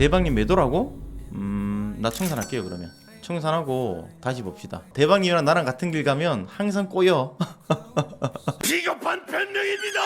대박님 매도라고? 음, 나 청산할게요 그러면. 청산하고 다시 봅시다. 대박님이랑 나랑 같은 길 가면 항상 꼬여. 비겁한 변명입니다.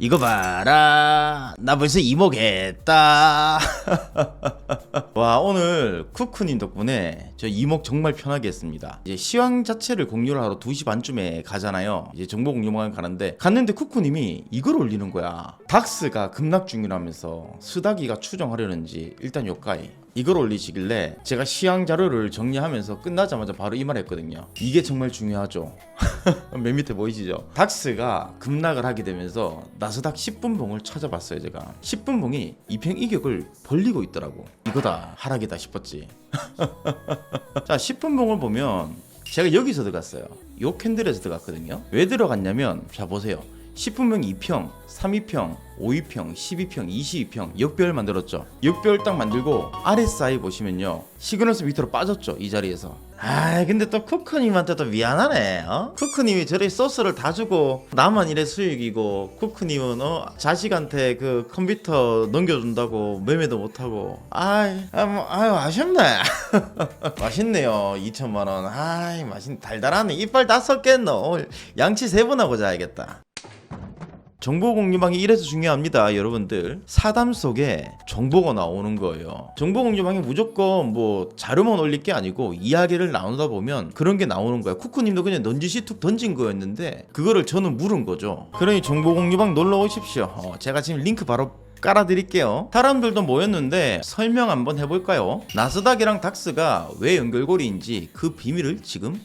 이거 봐라 나 벌써 이목했다 와 오늘 쿠쿠님 덕분에 저 이목 정말 편하게 했습니다. 이제 시황 자체를 공유를 하러 2시 반쯤에 가잖아요. 이제 정보 공유만 가는데 갔는데 쿠쿠님이 이걸 올리는 거야. 닥스가 급락 중이라면서 스다기가 추정하려는지 일단 요까이 이걸 올리시길래 제가 시황 자료를 정리하면서 끝나자마자 바로 이 말 했거든요. 이게 정말 중요하죠. 맨 밑에 보이시죠? 닥스가 급락을 하게 되면서 나스닥 10분 봉을 찾아봤어요 제가. 10분 봉이 이평 이격을 벌리고 있더라고. 이거다 하락이다 싶었지. 자 10분 봉을 보면 제가 여기서 들어갔어요. 요 캔들에서 들어갔거든요. 왜 들어갔냐면 자 보세요 10분봉 2평 3위평 5위평 12평 22평 역별 만들었죠. 역별 딱 만들고 RSI 보시면요. 시그널스 밑으로 빠졌죠 이 자리에서. 아 근데 또 쿠크님한테 또 미안하네 어? 쿠크님이 저리 소스를 다 주고 나만 이래 수익이고 쿠크님은 어 자식한테 그 컴퓨터 넘겨준다고 매매도 못하고. 아이 아, 뭐, 아유 아쉽네. 맛있네요 2천만원. 아이 맛있 달달하네. 이빨 다 썩겠노. 양치 세번 하고 자야겠다 정보 공유방이 이래서 중요합니다, 여러분들. 사담 속에 정보가 나오는 거예요. 정보 공유방이 무조건 뭐 자료만 올릴 게 아니고 이야기를 나누다 보면 그런 게 나오는 거야. 쿠쿠님도 그냥 넌지시 툭 던진 거였는데 그거를 저는 물은 거죠. 그러니 정보 공유방 놀러 오십시오. 어, 제가 지금 링크 바로 깔아드릴게요. 사람들도 모였는데 설명 한번 해볼까요? 나스닥이랑 닥스가 왜 연결고리인지 그 비밀을 지금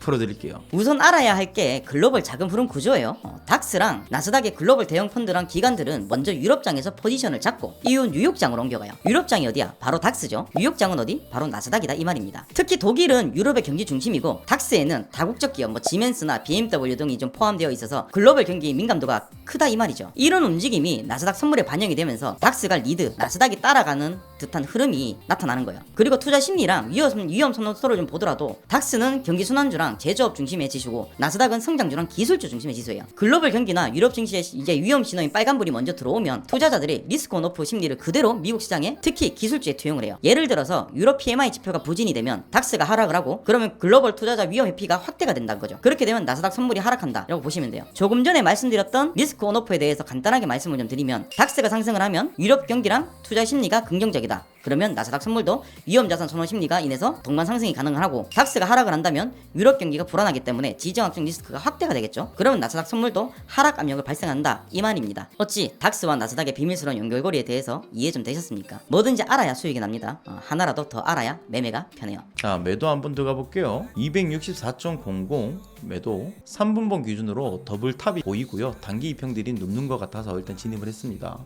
풀어드릴게요. 우선 알아야 할 게 글로벌 자금 흐름 구조예요. 어, 닥스랑 나스닥의 글로벌 대형 펀드랑 기관들은 먼저 유럽장에서 포지션을 잡고 이후 뉴욕장으로 옮겨가요. 유럽장이 어디야? 바로 닥스죠. 뉴욕장은 어디? 바로 나스닥이다 이 말입니다. 특히 독일은 유럽의 경기 중심이고 닥스에는 다국적 기업 뭐 지멘스나 BMW 등이 좀 포함되어 있어서 글로벌 경기 민감도가 크다 이 말이죠. 이런 움직임이 나스닥 선물에 반영이 되면서 닥스가 리드, 나스닥이 따라가는 듯한 흐름이 나타나는 거예요. 그리고 투자 심리랑 위험, 위험 선호도를 좀 보더라도 닥스는 경기 순환주랑 제조업 중심의 지수고 나스닥은 성장주랑 기술주 중심의 지수예요. 글로벌 경기나 유럽 증시에 이제 위험 신호인 빨간불이 먼저 들어오면 투자자들이 리스크 온오프 심리를 그대로 미국 시장에 특히 기술주에 투영을 해요. 예를 들어서 유럽 PMI 지표가 부진이 되면 닥스가 하락을 하고 그러면 글로벌 투자자 위험 회피가 확대가 된다는 거죠. 그렇게 되면 나스닥 선물이 하락한다라고 보시면 돼요. 조금 전에 말씀드렸던 리스크 온오프에 대해서 간단하게 말씀을 좀 드리면 닥스가 상승을 하면 유럽 경기랑 투자 심리가 긍정적이다. 그러면 나스닥 선물도 위험 자산 선호 심리가 인해서 동반 상승이 가능하고 닥스가 하락을 한다면 유럽 경기가 불안하기 때문에 지정학적 리스크가 확대가 되겠죠. 그러면 나스닥 선물도 하락 압력을 발생한다 이 말입니다. 어찌 닥스와 나스닥의 비밀스러운 연결고리에 대해서 이해 좀 되셨습니까? 뭐든지 알아야 수익이 납니다. 어, 하나라도 더 알아야 매매가 편해요. 자 매도 한번 들어가 볼게요 264.00 매도 3분봉 기준으로 더블 탑이 보이고요 단기 이평들이 눕는 것 같아서 일단 진입을 했습니다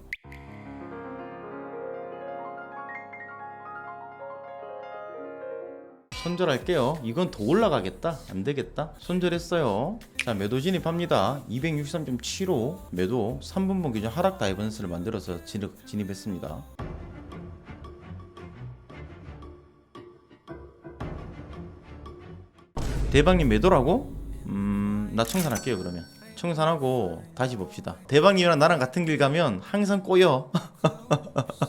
손절할게요 이건 더 올라가겠다 안 되겠다 손절했어요 자 매도 진입합니다 263.75 매도 3분봉 기준 하락 다이버스를 만들어서 진입, 진입했습니다 대박님 매도라고? 음, 나 청산할게요 그러면. 청산하고 다시 봅시다. 대박님이랑 나랑 같은 길 가면 항상 꼬여.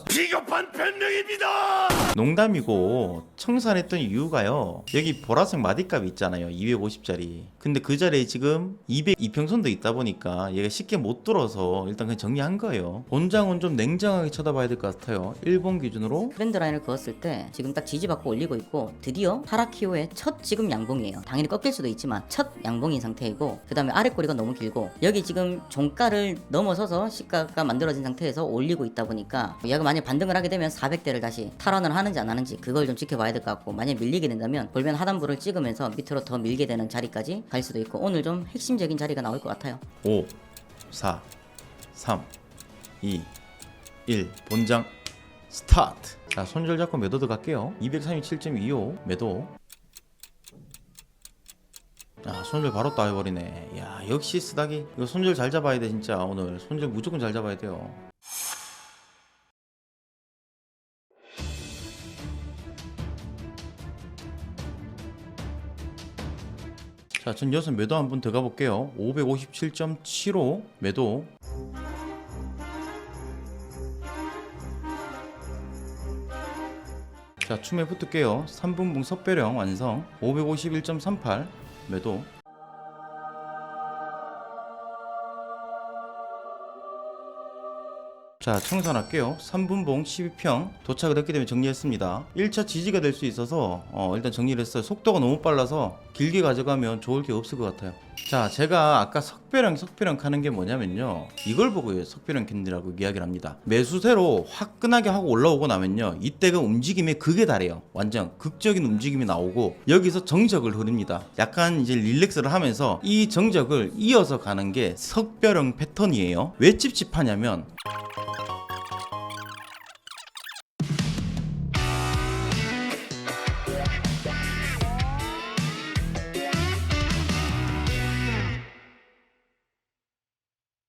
비겁한 변명입니다. 농담이고 청산했던 이유가요. 여기 보라색 마디값 있잖아요. 250짜리. 근데 그 자리에 지금 200 이평선도 있다 보니까 얘가 쉽게 못 들어서 일단 그냥 정리한 거예요. 본장은 좀 냉정하게 쳐다봐야 될 것 같아요. 일본 기준으로 트렌드 라인을 그었을 때 지금 딱 지지받고 올리고 있고 드디어 이후에 첫 지금 양봉이에요. 당연히 꺾일 수도 있지만 첫 양봉인 상태이고 그 다음에 아래 꼬리가 너무 길고 여기 지금 종가를 넘어서서 시가가 만들어진 상태에서 올리고 있다 보니까 얘가 만약 반등을 하게 되면 400대를 다시 탈환을 하는지 안 하는지 그걸 좀 지켜봐야 될 것 같고 만약 밀리게 된다면 볼면 하단부를 찍으면서 밑으로 더 밀게 되는 자리까지 갈 수도 있고 오늘 좀 핵심적인 자리가 나올 것 같아요. 5, 4, 3, 2, 1 본장 스타트. 자 손절 잡고 매도 들어갈게요. 237.25 매도. 아 손절 바로 따해버리네. 야 역시 쓰다기. 이거 손절 잘 잡아야 돼 진짜. 오늘 손절 무조건 잘 잡아야 돼요 자, 전 여섯 매도 한번 들어가 볼게요. 557.75 매도. 자, 춤에 붙을게요. 3분봉 석배령 완성. 551.38 매도. 자 청산할게요 3분봉 12평 도착을 했기 때문에 정리했습니다 1차 지지가 될 수 있어서 어, 일단 정리를 했어요 속도가 너무 빨라서 길게 가져가면 좋을 게 없을 것 같아요. 자 제가 아까 석배령 석배령 하는 게 뭐냐면요. 이걸 보고 석배령 캔디라고 이야기를 합니다. 매수세로 화끈하게 하고 올라오고 나면요. 이때가 움직임의 극에 달해요. 완전 극적인 움직임이 나오고 여기서 정적을 흐릅니다. 약간 이제 릴렉스를 하면서 이 정적을 이어서 가는 게 석배령 패턴이에요. 왜 찝찝하냐면